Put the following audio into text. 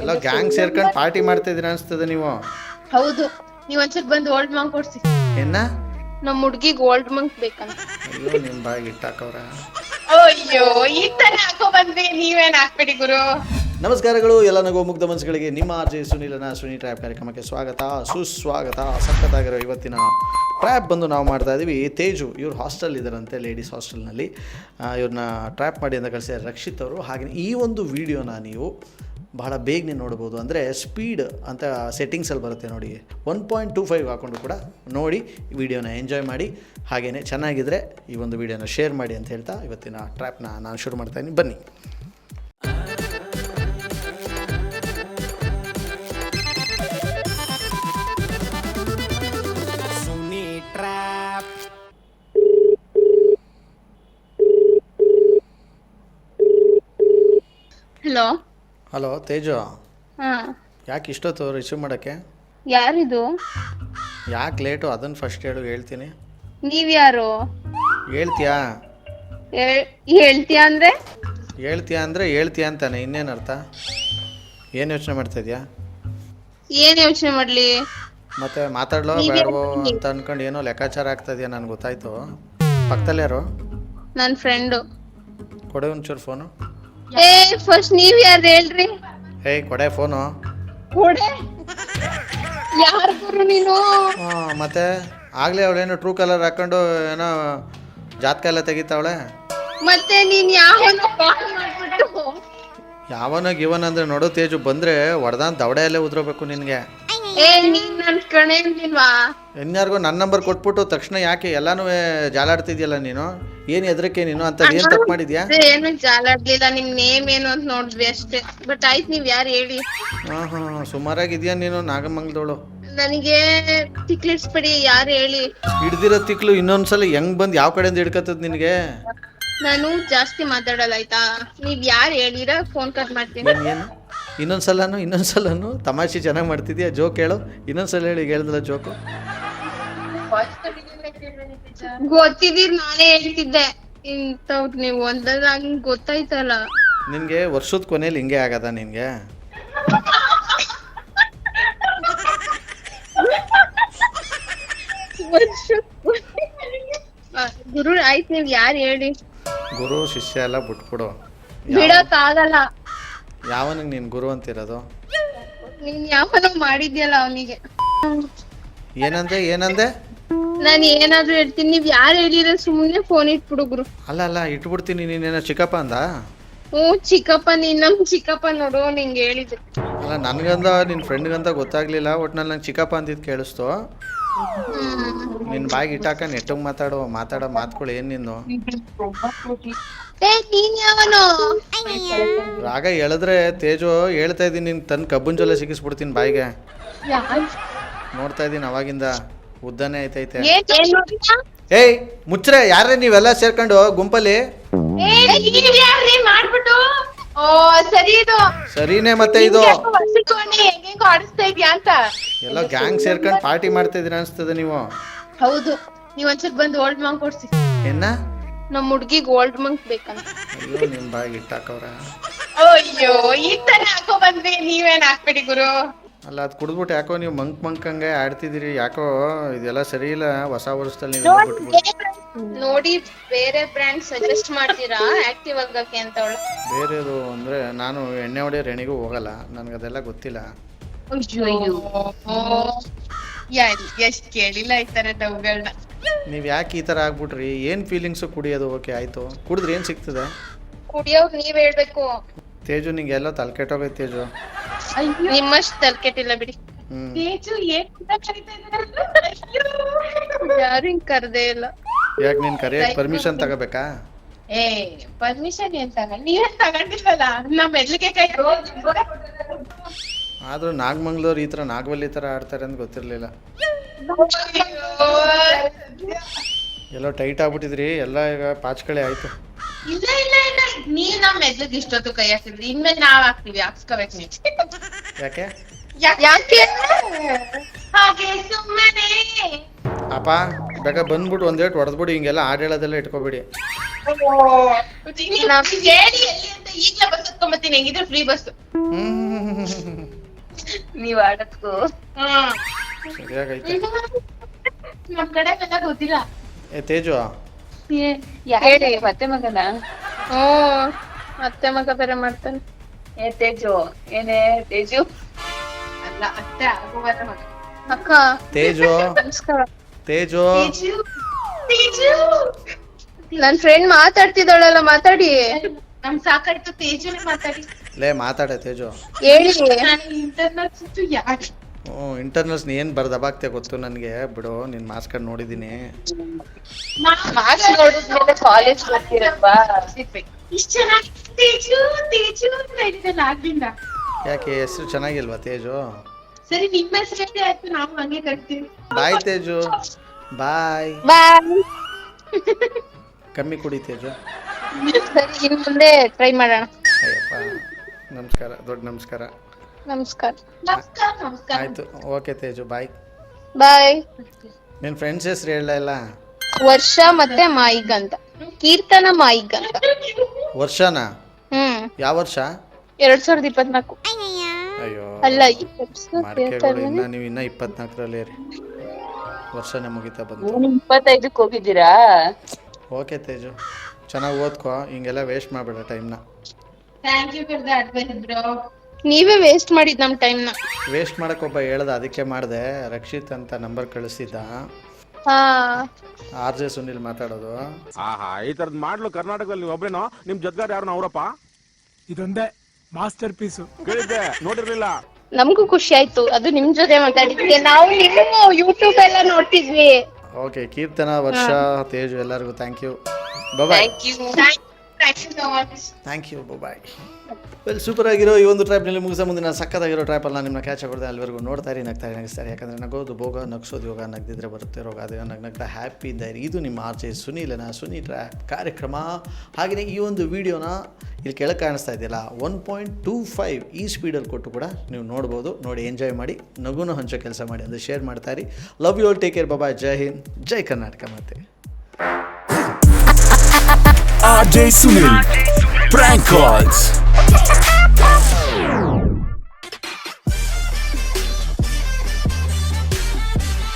ಎಲ್ಲೋ gang ಸೇರ್ಕೊಂಡು party ಮಾಡ್ತಾ ಇದೀರ ಅನ್ಸ್ತದೆ ನೀವು. ಹೌದು ನೀವ್ ಒಂದ್ಸಲ ಬಂದು ಓಲ್ಡ್ ಮಂಕ್ ಕೊಡ್ಸಿ ಏನ? ನಮ್ ಹುಡ್ಗಿಗ್ ಓಲ್ಡ್ ಮಂಕ್ ಬೇಕಂತ. ಅಯ್ಯೋ ನಿಮ್ ಬಾಯಿಗೆ ಇಟ್ಟಾಕವ್ರ ಅಯ್ಯೋ ಈ ತರ ಹಾಕೋ ಬಂದ್ರಿ ನೀವೇನ್ ಹಾಕ್ಬೇಡಿ ಗುರು. ನಮಸ್ಕಾರಗಳು ಎಲ್ಲ ನಗೋ ಮುಗ್ಧ ಮನಸ್ಸುಗಳಿಗೆ ನಿಮ್ಮ ಅರ್ಜಿ ಸುನೀಲನ ಸುನಿ ಟ್ರ್ಯಾಪ್ ಕಾರ್ಯಕ್ರಮಕ್ಕೆ ಸ್ವಾಗತ. ಸುಸ್ವಾಗತ. ಸಖತ್ತಾಗಿರೋ ಇವತ್ತಿನ ಟ್ರ್ಯಾಪ್ ಬಂದು ನಾವು ಮಾಡ್ತಾ ಇದ್ದೀವಿ ತೇಜು ಇವ್ರು ಹಾಸ್ಟೆಲ್ ಇದ್ದಾರಂತೆ ಲೇಡೀಸ್ ಹಾಸ್ಟೆಲ್ನಲ್ಲಿ ಇವ್ರನ್ನ ಟ್ರ್ಯಾಪ್ ಮಾಡಿ ಅಂತ ಕಳಿಸಿದ್ದಾರೆ ರಕ್ಷಿತ್ ಅವರು. ಹಾಗೆ ಈ ಒಂದು ವಿಡಿಯೋನ ನೀವು ಬಹಳ ಬೇಗನೆ ನೋಡ್ಬೋದು ಅಂದರೆ ಸ್ಪೀಡ್ ಅಂತ ಸೆಟ್ಟಿಂಗ್ಸಲ್ಲಿ ಬರುತ್ತೆ ನೋಡಿ. ಒನ್ ಪಾಯಿಂಟ್ ಟೂ ಫೈವ್ ಹಾಕ್ಕೊಂಡು ಕೂಡ ನೋಡಿ ವಿಡಿಯೋನ ಎಂಜಾಯ್ ಮಾಡಿ. ಹಾಗೆಯೇ ಚೆನ್ನಾಗಿದ್ದರೆ ಈ ಒಂದು ವಿಡಿಯೋನ ಶೇರ್ ಮಾಡಿ ಅಂತ ಹೇಳ್ತಾ ಇವತ್ತಿನ ಟ್ರ್ಯಾಪ್ನ ನಾನು ಶುರು ಮಾಡ್ತಾ ಇದ್ದೀನಿ. ಬನ್ನಿ. Hello hello Teju. ಹಾ. ಯಾಕೆ ಇಷ್ಟೊತ್ತು ರಿಸೀವ್ ಮಾಡೋಕ್ಕೆ? ಯಾರಿದು? ಯಾಕೆ ಲೇಟು ಅದನ್ನು ಫಸ್ಟ್ ಹೇಳು ಹೇಳ್ತೀನಿ. ನೀವ್ ಯಾರು ಹೇಳ್ತೀಯಾ? ಹೇಳ್ತೀಯಾ ಹೇಳ್ತೀಯ ಅಂದ್ರೆ? ಹೇಳ್ತೀಯಾ ಅಂದರೆ ಹೇಳ್ತೀಯಾ ಅಂತಾನೆ ಇನ್ನೇನು ಅರ್ಥ? ಏನು ಯೋಚನೆ ಮಾಡ್ತಾ ಇದೆಯಾ? ಏನು ಯೋಚನೆ ಮಾಡ್ಲಿ? ಮತ್ತೆ ಮಾತಾಡ್ಲೋ ಬೇಡವೋ ಅಂತ ಅನ್ಕೊಂಡು ಏನೋ ಲೆಕ್ಕಾಚಾರ ಆಗ್ತಾ ಇದೆಯಾ ನನಗೆ ಗೊತ್ತಾಯ್ತು. ಪಕ್ಕದಲ್ಲಿ ಯಾರು? ನನ್ನ ಫ್ರೆಂಡು ಕೊಡೆ ಒಂಚೂರು ಫೋನು ಏ ಫಸ್ಟ್ ನೀವ್ ಯಾರು ಹೇಳ್ರಿ? ಹೇ ಕೊಡೆ ಫೋನು. ಕೊಡೆ? ಯಾರ್ ಗುರು ನೀನು? ಹಾಂ ಮತ್ತೆ ಆಗಲೇ ಅವಳೇನು ಟ್ರೂ ಕಲರ್ ಹಾಕೊಂಡು ಏನೋ ಜಾತಕ ಎಲ್ಲ ತೆಗಿತಾವಳೆ. ಮತ್ತೆ ನೀನ್ ಯಾವನೋ ಕಾಲ್ ಮಾಡ್ಬಿಟ್ಟು. ಯಾವನ ಗಿವನ್ ಅಂದ್ರೆ ನೋಡೋ ತೇಜು ಬಂದ್ರೆ ಬಂದರೆ ದವಡೆ ಅಲ್ಲೇ ಉದ್ರಬೇಕು ನಿನಗೆ. ಏ ನೀನ್ ನನ್ ಕಣೆ ಅಂದಿಲ್ವಾ? ಇನ್ಯಾರಿಗೋ ನನ್ನ ನಂಬರ್ ಕೊಟ್ಬಿಟ್ಟು ತಕ್ಷಣ ಯಾಕೆ ಎಲ್ಲಾನು ಜಾಲಾಡ್ತಿದ್ಯಲ್ಲ ನೀನು? ಏನ್ ಎದ್ರಕ್ಕೆ ನೀನು ಅಂತ ಏನ್ ತಪ್ಪು ಮಾಡಿದ್ಯಾ? ಏನು ಜಾಲಾಡ್ಲಿಲ್ಲ ನಿಮ್ ನೇಮ್ ಏನು ಅಂತ ನೋಡಿದ್ವಿ ಅಷ್ಟೇ. ಬಟ್ ಆಯ್ತು ನೀವ್ ಯಾರು ಹೇಳಿ? ಹಾ ಹಾ ಸುಮಾರಾಗಿದ್ಯಾ ನೀನು ನಾಗಮಂಗಲದವಳು ನನಗೆ ತಿಕ್ಲಿಡ್ಸ್ಬೇಡಿ ಯಾರು ಹೇಳಿ? ಹಿಡ್ದಿರೋ ತಿಕ್ಲು ಇನ್ನೊಂದ್ಸಲ ಹೆಂಗ್ ಬಂದ್ ಯಾವ ಕಡೆಯಿಂದ ಹಿಡ್ಕತ್ತದ ನಿನಗೆ? ನಾನು ಜಾಸ್ತಿ ಮಾತಾಡಲ್ಲ ಆಯ್ತಾ? ನೀವ್ ಯಾರು ಹೇಳಿರ ಫೋನ್ ಕಟ್ ಮಾಡ್ತೀನಿ. ಏನು? ಏನು ಇನ್ನೊಂದು ಸಲನೂ ತಮಾಷೆ ಚೆನ್ನಾಗಿ ಮಾಡ್ತಿದ್ಯಾ? ಜೋಕ್ ಹೇಳು. ಇನ್ನೊಂದು ಸಲ ಹೇಳಿ ಹೇಳ್ದಲ್ಲ ಹೇಳಿದ್ಲ ಜೋಕು ಗೊತ್ತಿದ್ದೀರ್ ನಾನೇ ಹೇಳ್ತಿದ್ದೆ. ಇಂಥವ್ರು ನೀವು ಒಂದಲ್ಲ ಹಂಗ್ ಗೊತ್ತಾಯ್ತಲ್ಲ. ನಿನಗೆ ವರ್ಷದ ಕೊನೆಯಲ್ಲಿ ಹಿಂಗೆ ಆಗದ ನಿನಗೆ? ಗುರು ಆಯ್ತು ನೀವ್ ಯಾರು ಹೇಳಿ? ಗುರು ಶಿಷ್ಯ ಎಲ್ಲ ಬಿಟ್ಬಿಡು. ಬಿಡಕ್ ಆಗಲ್ಲ. ಯಾವನಿಗೆ ನೀನು ಗುರು ಅಂತಿರೋದು? ನೀನ್ ಯಾವನೋ ಮಾಡಿದ್ಯಲ್ಲ ಅವನಿಗೆ. ಏನಂದೆ ಏನಂದೆ? ನಾನು ಏನಾದರೂ ಹೇಳ್ತೀನಿ ನೀವ್ ಯಾರು ಹೇಳಿರ ಸುಮ್ಮನೆ ಫೋನ್ ಇಟ್ಬಿಡು ಗುರು. ಅಲ್ಲ ಅಲ್ಲ ಇಟ್ಬಿಡ್ತೀನಿ ನೀನೇನೋ ಚಿಕ್ಕಪ್ಪ ಅಂದ? ಹ್ಞೂ ಚಿಕ್ಕಪ್ಪ ನೀನ್ ನಮ್ ಚಿಕ್ಕಪ್ಪ ನೋಡು ನಿಂಗೆ ಹೇಳಿದ್ರು ಅಲ್ಲ ನನಗಂದ ನಿನ್ನ ಫ್ರೆಂಡ್ಗಂತ ಗೊತ್ತಾಗ್ಲಿಲ್ಲ ಒಟ್ನಲ್ಲಿ ನಂಗೆ ಚಿಕ್ಕಪ್ಪ ಅಂದಿದ್ದು ಕೇಳಿಸ್ತು. ನಿನ್ನ ಬಾಯಿಗೆ ಇಟ್ಟಾಕ ನೆಟ್ಟಗ್ ಮಾತಾಡು ಮಾತಾಡೋ ಮಾತ್ಕೊಳ್ಳಿ ಏನ್ ನಿನ್ನು ನೀನ್ ಯಾವನು? ರಾಗ ಹೇಳಿದ್ರೆ ತೇಜು ಹೇಳ್ತಾ ಇದೀನಿ ನಿನ್ ತನ್ನ ಕಬ್ಬನ್ ಜೊಲೆ ಸಿಗಿಸ್ಬಿಡ್ತೀನಿ ಬಾಯಿಗೆ. ನೋಡ್ತಾ ಇದೀನಿ ಅವಾಗಿಂದ ಉದ್ದನೇ ಐತೈತೆ? ಏಯ್ ಮುಚ್ಚ್ರೆ ಯಾರೇ ನೀವೆಲ್ಲ ಸೇರ್ಕೊಂಡು ಗುಂಪಲ್ಲಿ? ಸರಿನೇ ಮತ್ತೆ ಇದು. ಆಡಿಸ್ತಾ ಇದ್ಯಾ ಅಂತ? ಎಲ್ಲ ಗ್ಯಾಂಗ್ ಸೇರ್ಕೊಂಡು ಪಾರ್ಟಿ ಮಾಡ್ತಾ ಇದೀರ ಅನ್ಸ್ತದೆ ನೀವು. ಹೌದು ನೀವ್ ಒಂದ್ಸಲ ಬಂದು ಓಲ್ಡ್ ಮಂಕ್ ಕೊಡ್ಸಿ. ಏನ ನಮ್ ಹುಡ್ಗಿಗ್ ಓಲ್ಡ್ ಮಂಕ್ ಬೇಕಂತ ಅಯ್ಯೋ ನಿಮ್ ಬಾಯಿಗೆ ಇಟ್ಟಾಕವ್ರ. ಅಯ್ಯೋ ಈ ತರ ಹಾಕೋ ಬಂದ್ರಿ? ನೀವೇನ್ ಹಾಕ್ಬೇಡಿ ಗುರು. ಅಲ್ಲ ಅದು ಕುಡಿದ್ಬಿಟ್ಟು ಯಾಕೋ ನೀವು ಮಂಕ್ ಮಂಕ್ ಮಂಕಂಗೆ ಆಡ್ತಿದ್ದೀರಿ ಯಾಕೋ ಇದೆಲ್ಲ ಸರಿ ಇಲ್ಲ ಹೊಸ ವರ್ಷದಲ್ಲಿ ನೀವು ಬಿಟ್ಬಿಟ್ಟು ನೋಡಿ ಬೇರೆ ಬ್ರ್ಯಾಂಡ್ ಸಜೆಸ್ಟ್ ಮಾಡ್ತೀರಾ? ಆಕ್ಟಿವ್ ಆಗಕ್ಕೆ ಅಂತ ಅವಳು. ಬೇರೆದು ಅಂದರೆ ನಾನು ಎಣ್ಣೆ ಹೊಡೆಯೋ ರೆಣಿಗೂ ಹೋಗಲ್ಲ ನನಗದೆಲ್ಲ ಗೊತ್ತಿಲ್ಲ. ಎಷ್ಟ್ ಕೇಳಿಲ್ಲ ಈ ತರ ಡವ್ಗಳನ್ನ ನೀವು ಯಾಕೆ ಈ ತರ ಆಗ್ಬಿಟ್ರಿ? ಏನು ಫೀಲಿಂಗ್ಸು ಕುಡಿಯೋದು? ಓಕೆ ಆಯ್ತು. ಕುಡಿದ್ರೆ ಏನು ಸಿಗ್ತದೆ? ಕುಡಿಯೋರ್ ನೀವ್ ಹೇಳ್ಬೇಕು. ತೇಜು ನಿಂಗೆ ಎಲ್ಲ ತಲೆ ಕೆಟ್ಟೋಗೈತೆ ತೇಜು ನಿಮ್ಮಷ್ಟ್ ತಲ್ಕೆಟಿಲ್ಲ ಬಿಡಿ. ಹ್ಞೂ ಯಾರು ಹಿಂಗ್ ಕರ್ದೇ ಇಲ್ಲ. ಯಾಕೆ ನೀನು ಕರೆಯೋಕೆ ಪರ್ಮಿಷನ್ ತಗೋಬೇಕಾ? ಏ ಪರ್ಮಿಷನ್ ಏನ್ ತಗೊಂಡ್ ನೀವೇ ತಗೊಂಡಿಲ್ಲಲ್ಲ ನಮ್ ಕೈ ಆದರೂ ನಾಗಮಂಗ್ಳೂರು ಈ ಥರ ನಾಗವಲ್ಲಿ ಥರ ಆಡ್ತಾರೆ ಅಂತ ಗೊತ್ತಿರಲಿಲ್ಲ. ಎಲ್ಲೋ ಟೈಟ್ ಆಗ್ಬಿಟ್ಟಿದ್ರಿ ಎಲ್ಲ ಈಗ ಪಾಚ್ಕಳೆ ಆಯ್ತು. ಇಲ್ಲ ಇಲ್ಲ ಇಲ್ಲ. ನೀ ನಮ್ ಮೆದ್ಲಗ್ ಇಷ್ಟೊತ್ತು ಕೈ ಹಾಕಿದ್ರಿ. ಇನ್ಮೇಲೆ ನಾವ್ ಹಾಕ್ತಿವಿ ಹಾಕ್ಸ್ಕೋಬೇಕು ನೀವು. ಯಾಕೆ? ಯಾಕೆ? ಹಾಗೆ ಸುಮ್ಮನೆ ಅಪ್ಪ ಬೇಗ ಬಂದ್ಬಿಟ್ಟು ಒಂದೇಟ್ ಹೊಡೆದ್ಬಿಡಿ ಹಿಂಗೆಲ್ಲ ಹಾಡು ಹೇಳೋದೆಲ್ಲ ಇಟ್ಕೋಬೇಡಿ. ಹೇಳಿ ಎಲ್ಲಿ ಅಂತ ಈಗ್ಲೇ ಬಸ್ ಹತ್ಕೊಂಬತ್ತೀನಿ ಹೆಂಗಿದ್ರೆ ಫ್ರೀ ಬಸ್ ಹ್ಮ್. ನೀವ್ ಆಡೋದ್ಕು. ಸರಿಯಾಗೈತೆ. ನಮ್ ಕಡೆ ಎಲ್ಲ ಗೊತ್ತಿಲ್ಲ. ಏ ತೇಜು. ಹೇಳಿ ಮತ್ತೆ ಮಗನ? ಹ್ಮ್ ಅತ್ತೆ ಮಗ ಬೇರೆ ಮಾಡ್ತಾನೆ. ಏ ತೇಜು. ಏನೇ ತೇಜು? ಅಲ್ಲ ಅತ್ತೆ ಆಗುವರ ಮಗ. ಅಕ್ಕ. ತೇಜು. ನಮಸ್ಕಾರ. ತೇಜು. ತೇಜು. ತೇಜು. ನನ್ ಫ್ರೆಂಡ್ ಮಾತಾಡ್ತಿದ್ದಾಳಲ್ಲ ಮಾತಾಡಿ. ನಮ್ ಸಾಕಾಯ್ತು ತೇಜುನೇ ಮಾತಾಡಿ. ಲೇ ಮಾತಾಡೆ ತೇಜು. ಹೇಳಿ. ನಾನು ಇಂಟರ್ನೆಟ್ ಯಾರು? ಹ್ಞೂ ಇಂಟರ್ನಲ್ಸ್ ನೀ ಏನು ಬರ್ದಬಾಗ್ತೆ ಗೊತ್ತು ನನಗೆ? ಬಿಡು ನಿನ್ನ ಮಾರ್ಕ್ಸ್ ಕಾರ್ಡ್ ನೋಡಿದ್ದೀನಿ ಮಾರ್ಕ್ಸ್ ನೋಡಿದ್ಮೇಲೆ ಕಾಲೇಜ್ ಬರ್ತೀರಲ್ವಾ ಇಷ್ಟ ಚೆನ್ನಾಗಿ ತೇಜು ತೇಜು ಅಂತ ಇದ್ದಲ್ಲ ಆಗ್ಲಿಂದ. ಯಾಕೆ ಹೆಸರು ಚೆನ್ನಾಗಿಲ್ವಾ ತೇಜು? ಸರಿ ನಿಮ್ಮ ಹೆಸರೇ ಆಯ್ತು? ನಾವು ಹಂಗೆ ಕಟ್ತೀವಿ ಬಾಯ್ ತೇಜು. ಬಾಯ್. ಬಾಯ್. ಕಮ್ಮಿ ಕುಡಿ ತೇಜು. ಸರಿ ಇನ್ ಮುಂದೆ ಟ್ರೈ ಮಾಡೋಣ. ಅಯ್ಯಪ್ಪ ನಮಸ್ಕಾರ ದೊಡ್ಡ ನಮಸ್ಕಾರ. ನಮಸ್ಕಾರ. ಆಯ್ತು ನಮಸ್ಕಾರ. ಆಯಿತು ಓಕೆ ತೇಜು ಬಾಯ್. ಬಾಯ್. ನಿನ್ನ ಫ್ರೆಂಡ್ಸ್ ಹೆಸರು ಹೇಳಲ್ಲ ಇಲ್ಲ ವರ್ಷ ಮತ್ತೆ ಮಾಯಿಗ್ ಅಂತ. ಕೀರ್ತನ ಮಾಯಿಗ್ ಅಂತ. ವರ್ಷನ? ಹ್ಮ್. ಯಾವ ವರ್ಷ? ಎರಡ್ ಸಾವಿರದ ಇಪ್ಪತ್ನಾಲ್ಕು. ಅಯ್ಯೋ ಅಲ್ಲ ಈ ವರ್ಷ ಮಡಿಕೆಗಳು ಇನ್ನ ನೀವು ಇನ್ನ ಇಪ್ಪತ್ನಾಲ್ಕರಲ್ಲಿ ವರ್ಷನೇ ಮುಗಿತಾ ಬಂತು. ಇಪ್ಪತ್ತೈದಕ್ಕೆ ಹೋಗಿದ್ದೀರಾ? ಓಕೆ ತೇಜು. ಚೆನ್ನಾಗಿ ಓದ್ಕೋ ಹಿಂಗೆಲ್ಲ ವೇಸ್ಟ್ ಮಾಡಬೇಡ ಟೈಮ್ನ thank you for the advice bro ನೀವೇ ವೇಸ್ಟ್ ಮಾಡಿದ್ ನಮ್ ಟೈಮ್ನ. ವೇಸ್ಟ್ ಮಾಡಕ್ಕೆ ಒಬ್ಬ ಹೇಳ್ದ ಅದಕ್ಕೆ ಮಾಡಿದೆ. ರಕ್ಷಿತ್ ಅಂತ ನಂಬರ್ ಕಳಿಸಿದ್ದ. ಹಾ. ಆರ್ ಜೆ ಸುನಿಲ್ ಮಾತಾಡೋದು. ಆಹಾ ಈ ತರದ್ ಮಾಡ್ಲು ಕರ್ನಾಟಕದಲ್ಲಿ ನೀವು ಒಬ್ರೇನೋ? ನಿಮ್ ಜೊತೆಗಾರ ಯಾರು ಅವರಪ್ಪ ಇದೊಂದೇ ಮಾಸ್ಟರ್ ಪೀಸು ಕೇಳಿದ್ದೆ ನೋಡಿರ್ಲಿಲ್ಲ. ನಮಗೂ ಖುಷಿ ಆಯ್ತು ಅದು ನಿಮ್ ಜೊತೆ ಮಾತಾಡಿದ್ವಿ ನಾವು ನಿಮ್ಮ ಯೂಟ್ಯೂಬ್ ಎಲ್ಲ ನೋಡ್ತಿದ್ವಿ. ಓಕೆ ಕೀರ್ತನ ವರ್ಷ ತೇಜು ಎಲ್ಲರಿಗೂ thank you bye thank you bye well super ಆಗಿರೋ ಈ ಒಂದು ಟ್ರ್ಯಾಪ್ನಲ್ಲಿ ಮುಗಿಸ ಮುಂದಿನ ಸಕ್ಕತ್ತಾಗಿರೋ ಟ್ರ್ಯಾಪಲ್ಲಿ ನಾನು ನಿಮ್ಮನ್ನ ಕ್ಯಾಚ್ ಹಾಕೊಡ್ದೆ ಅಲ್ಲಿವರೆಗೂ ನೋಡ್ತಾ ಇರಿ ನಗ್ತಾರೆ ನಗಿಸ್ತಾರೆ ಯಾಕಂದರೆ ನಗೋದು ಭೋಗ ನಗ್ಸೋದು ಯೋಗ ನಗ್ದಿದ್ರೆ ಬರುತ್ತೆ ರೋಗ ಅದೇ ನಗ್ ನಗ್ತಾ ಹ್ಯಾಪಿ ಇದ್ದಾರೆ ಇದು ನಿಮ್ಮ ಆರ್ಚೆ ಸುನೀಲ್ ಸುನೀಲನ ಸುನಿ ಟ್ರ್ಯಾಪ್ ಕಾರ್ಯಕ್ರಮ. ಹಾಗೆಯೇ ಈ ಒಂದು ವಿಡಿಯೋನ ಇಲ್ಲಿ ಕೆಳಗೆ ಕಾಣಿಸ್ತಾ ಇದೆಯಲ್ಲ ಒನ್ ಪಾಯಿಂಟ್ ಟೂ ಫೈವ್ ಈ ಸ್ಪೀಡಲ್ಲಿ ಕೊಟ್ಟು ಕೂಡ ನೀವು ನೋಡ್ಬೋದು. ನೋಡಿ ಎಂಜಾಯ್ ಮಾಡಿ ನಗುನು ಹಂಚೋ ಕೆಲಸ ಮಾಡಿ ಅಂದರೆ ಶೇರ್ ಮಾಡ್ತಾ ಇರಿ. Love you all take care ಬಾಬಾ ಜೈ ಹಿಂದ್ ಜೈ ಕರ್ನಾಟಕ ಮತ್ತೆ RJ Sunil. Prank calls.